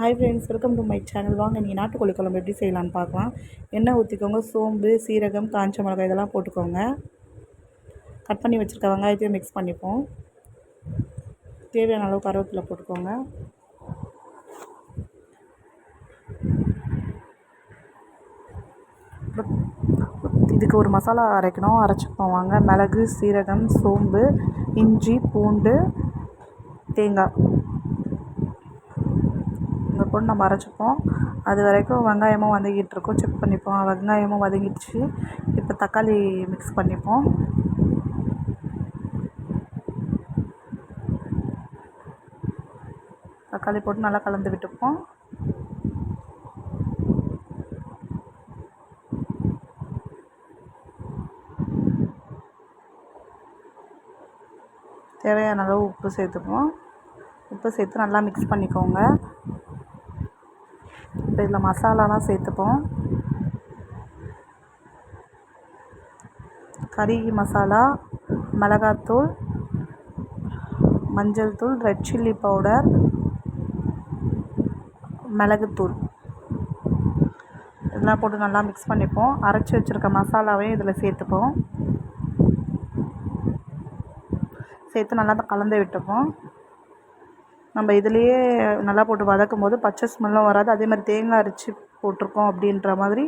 Hi friends welcome to my channel வாங்க நீங்கள் நாட்டுக்கோழி குழம்பு எப்படி செய்யலான்னு பார்க்கலாம். எண்ணெய் ஊற்றிக்கோங்க சோம்பு சீரகம் காஞ்ச மிளகாய் இதெல்லாம் போட்டுக்கோங்க. கட் பண்ணி வச்சுருக்க வெங்காயத்தையும் மிக்ஸ் பண்ணிப்போம். தேவையான அளவு கருவேப்பிலை போட்டுக்கோங்க. இதுக்கு ஒரு மசாலா அரைக்கணும். அரைச்சிப்போம் வாங்க. மிளகு சீரகம் சோம்பு இஞ்சி பூண்டு தேங்காய். அங்கே போட்டு நம்ம அரைச்சிப்போம். அது வரைக்கும் வெங்காயமும் வதங்கிட்டு இருக்கோம் செக் பண்ணிப்போம். வெங்காயமும் வதங்கிடுச்சு. இப்போ தக்காளி மிக்ஸ் பண்ணிப்போம். தக்காளி போட்டு நல்லா கலந்து விட்டுப்போம். தேவையான அளவு உப்பு சேர்த்துப்போம். உப்பு சேர்த்து நல்லா மிக்ஸ் பண்ணிக்கோங்க. இப்போ இதில் மசாலாலாம் சேர்த்துப்போம். கறி மசாலா மிளகாத்தூள் மஞ்சள் தூள் ரெட் சில்லி பவுடர் மிளகுத்தூள். இதெல்லாம் போட்டு நல்லா மிக்ஸ் பண்ணிப்போம். அரைச்சி வச்சுருக்க மசாலாவையும் இதில் சேர்த்துப்போம். சேர்த்து நல்லா கலந்து விட்டுப்போம். நம்ம இதுலேயே நல்லா போட்டு வதக்கும் போது பச்சை ஸ்மெல்லும் வராது. அதே மாதிரி தேங்காய் அரைச்சி போட்டிருக்கோம் அப்படின்ற மாதிரி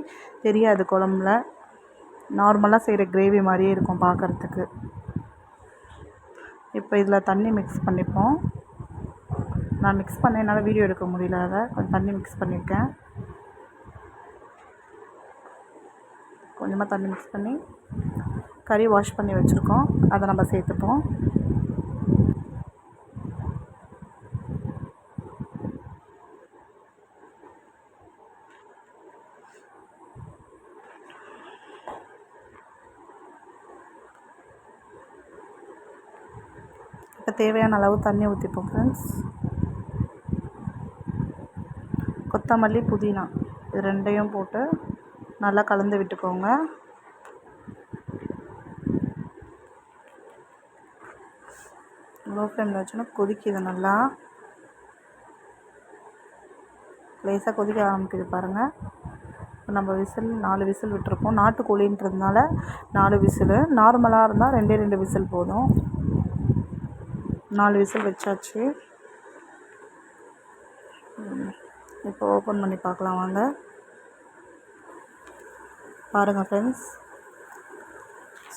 தெரியாது குழம்புல. நார்மலாக செய்கிற கிரேவி மாதிரியே இருக்கும் பார்க்குறதுக்கு இப்போ இதில் தண்ணி மிக்ஸ் பண்ணிப்போம். நான் மிக்ஸ் பண்ண என்னால் வீடியோ எடுக்க முடியல அதை. கொஞ்சம் தண்ணி மிக்ஸ் பண்ணியிருக்கேன் கொஞ்சமாக தண்ணி மிக்ஸ் பண்ணி கறி வாஷ் பண்ணி வச்சுருக்கோம். அதை நம்ம சேர்த்துப்போம். அதுக்கு தேவையான அளவு தண்ணி ஊற்றிப்போம் ஃப்ரெண்ட்ஸ் கொத்தமல்லி புதினா. இது ரெண்டையும் போட்டு நல்லா கலந்து விட்டுக்கோங்க. லோ ஃப்ளேமில் வச்சோன்னா கொதிக்குது நல்லா. லேசாக கொதிக்க ஆரம்பிக்குது பாருங்கள் இப்போ நம்ம விசில் நாலு விசில் விட்டுருக்கோம். நாட்டுக்கோழின்றதுனால நாலு விசிலு. நார்மலாக இருந்தால் ரெண்டே ரெண்டு விசில் போதும். நாலு விசில் வச்சாச்சு. இப்போ ஓப்பன் பண்ணி பார்க்கலாம் வாங்க. பாருங்கள் ஃப்ரெண்ட்ஸ்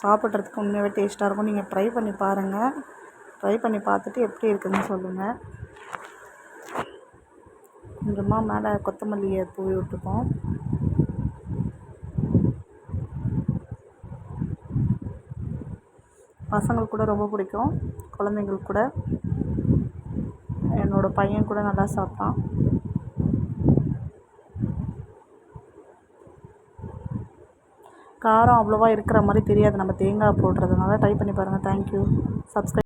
சாப்பிட்றதுக்கு உண்மையாகவே டேஸ்ட்டாக இருக்கும். நீங்கள் ட்ரை பண்ணி பாருங்கள் ட்ரை பண்ணி பார்த்துட்டு எப்படி இருக்குதுன்னு சொல்லுங்கள் கொஞ்சமாக மேலே கொத்தமல்லியை தூவி விட்டுப்போம் பசங்களுக்கு கூட ரொம்ப பிடிக்கும். குழந்தைங்களுக்கு கூட. என்னோடய பையன் கூட நல்லா சாப்பிட்டான். காரம் அவ்வளோவா இருக்கிற மாதிரி தெரியாது. நம்ம தேங்காய் போடுறதுனால. ட்ரை பண்ணி பாருங்கள் தேங்க்யூ சப்ஸ்கிரைப்